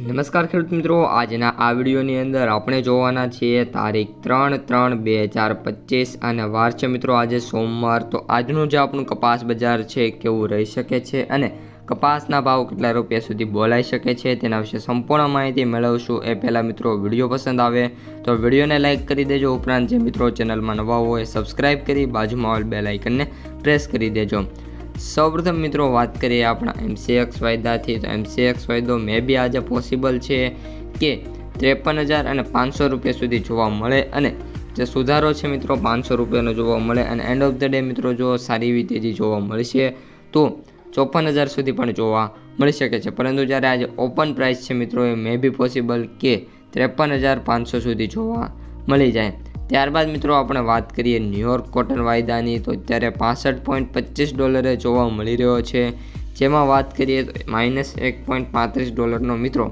નમસ્કાર ખેડૂત મિત્રો, આજના આ વિડીયોની અંદર આપણે જોવાના છીએ તારીખ ત્રણ ત્રણ બે હજાર પચીસ અને વાર છે મિત્રો આજે સોમવાર. તો આજનું જે આપણું કપાસ બજાર છે કેવું રહી શકે છે અને કપાસના ભાવ કેટલા રૂપિયા સુધી બોલાઈ શકે છે તેના વિશે સંપૂર્ણ માહિતી મેળવશું. એ પહેલાં મિત્રો વીડિયો પસંદ આવે તો વિડીયોને લાઇક કરી દેજો. ઉપરાંત જે મિત્રો ચેનલમાં નવા હોય સબસ્ક્રાઇબ કરી બાજુમાં આવેલ બે લાઇકનને પ્રેસ કરી દેજો. સૌપ્રથમ મિત્રો વાત કરીએ આપણા એમસીએક્સ વાયદાથી. તો એમસીએક્સ વાયદો મે બી આજે પોસિબલ છે કે ત્રેપન હજાર અને પાંચસો રૂપિયા સુધી જોવા મળે અને જે સુધારો છે મિત્રો પાંચસો રૂપિયાનો જોવા મળે અને એન્ડ ઓફ ધ ડે મિત્રો જો સારી એવી તેજી જોવા મળશે તો ચોપન હજાર સુધી પણ જોવા મળી શકે છે. પરંતુ જ્યારે આજે ઓપન પ્રાઇસ છે મિત્રો, એ મે બી પોસિબલ કે ત્રેપન હજાર પાંચસો સુધી જોવા મળી જાય. ત્યારબાદ મિત્રો આપણે વાત કરીએ ન્યુયોર્ક કોટન વાયદાની, તો અત્યારે પાસઠ પોઈન્ટ પચીસ ડોલરે જોવા મળી રહ્યો છે. જેમાં વાત કરીએ તો માઇનસ એક પોઈન્ટ પાંત્રીસ ડોલરનો મિત્રો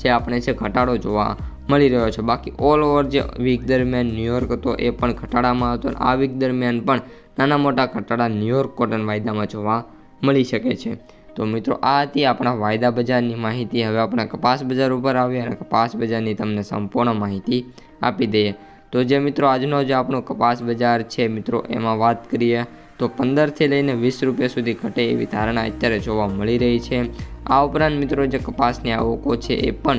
જે આપણે છે ઘટાડો જોવા મળી રહ્યો છે. બાકી ઓલ ઓવર જે વીક દરમિયાન ન્યુયોર્ક હતો એ પણ ઘટાડામાં હતો આ વીક દરમિયાન પણ નાના મોટા ઘટાડા ન્યુયોર્ક કોટન વાયદામાં જોવા મળી શકે છે. તો મિત્રો આ હતી આપણા વાયદા બજારની માહિતી. હવે આપણે કપાસ બજાર ઉપર આવીએ અને કપાસ બજારની તમને સંપૂર્ણ માહિતી આપી દઈએ. તો જે મિત્રો આજનો જે આપણો કપાસ બજાર છે મિત્રો, એમાં વાત કરીએ તો પંદરથી લઈને વીસ રૂપિયા સુધી ઘટે એવી ધારણા અત્યારે જોવા મળી રહી છે. આ ઉપરાંત મિત્રો જે કપાસની આવકો છે એ પણ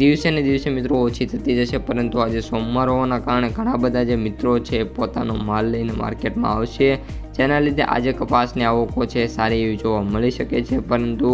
દિવસે ને દિવસે મિત્રો ઓછી થતી જશે, પરંતુ આજે સોમવાર હોવાના કારણે ઘણા બધા જે મિત્રો છે પોતાનો માલ લઈને માર્કેટમાં આવશે. જેના લીધે આજે કપાસની આવકો છે સારી એવી જોવા મળી શકે છે. પરંતુ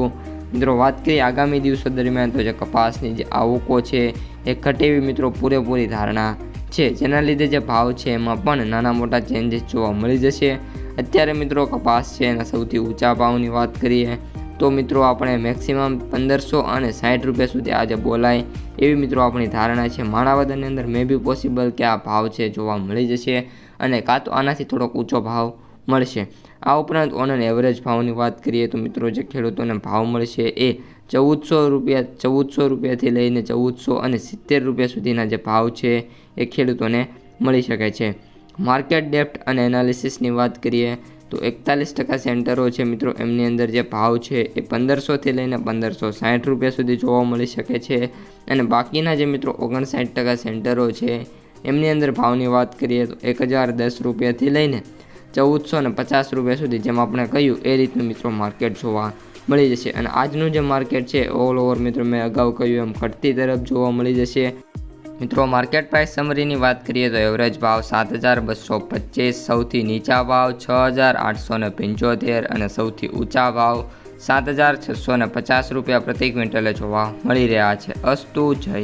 મિત્રો વાત કરીએ આગામી દિવસો દરમિયાન તો જે કપાસની જે આવકો છે એ ઘટે એવી મિત્રો પૂરેપૂરી ધારણા છે. જેના લીધે જે ભાવ છે એમાં પણ નાના મોટા ચેન્જીસ જોવા મળી જશે. અત્યારે મિત્રો કપાસ છે એના સૌથી ઊંચા ભાવની વાત કરીએ તો મિત્રો આપણે મેક્સિમમ પંદરસો અને સાઠ રૂપિયા સુધી આજે બોલાય એવી મિત્રો આપણી ધારણા છે. માણાવદરની અંદર મે બી પોસિબલ કે આ ભાવ છે જોવા મળી જશે અને કાં તો આનાથી થોડોક ઊંચો ભાવ મળશે. આ ઉપરાંત ઓન એન એવરેજ ભાવની વાત કરીએ તો મિત્રો જે ખેડૂતોને ભાવ મળશે એ ચૌદસો રૂપિયા, ચૌદસો રૂપિયાથી લઈને ચૌદસો અને સિત્તેર રૂપિયા સુધીના જે ભાવ છે એ ખેડૂતોને મળી શકે છે. માર્કેટ ડેપ્ટ અને એનાલિસિસની વાત કરીએ તો એકતાલીસ ટકા સેન્ટરો છે મિત્રો, એમની અંદર જે ભાવ છે એ પંદરસોથી લઈને પંદરસો સાઠ રૂપિયા સુધી જોવા મળી શકે છે. અને બાકીના જે મિત્રો ઓગણસાઠ ટકા સેન્ટરો છે, એમની અંદર ભાવની વાત કરીએ તો એક હજાર દસ રૂપિયાથી લઈને ચૌદસો ને પચાસ રૂપિયા સુધી જેમ આપણે કહ્યું, એ રીતનું મિત્રો માર્કેટ જોવા મળી જશે. અને આજનું જે માર્કેટ છે ઓલ ઓવર મિત્રો મેં અગાઉ કહ્યું એમ, ઘટતી તરફ જોવા મળી જશે. મિત્રો માર્કેટ પ્રાઇસ સમરીની વાત કરીએ તો એવરેજ ભાવ સાત હજાર બસો પચીસ, સૌથી નીચા ભાવ છ હજાર આઠસો ને પંચોતેર અને સૌથી ઊંચા ભાવ સાત હજાર છસો ને પચાસ રૂપિયા પ્રતિ ક્વિન્ટલે જોવા મળી રહ્યા છે. અસ્તુ જય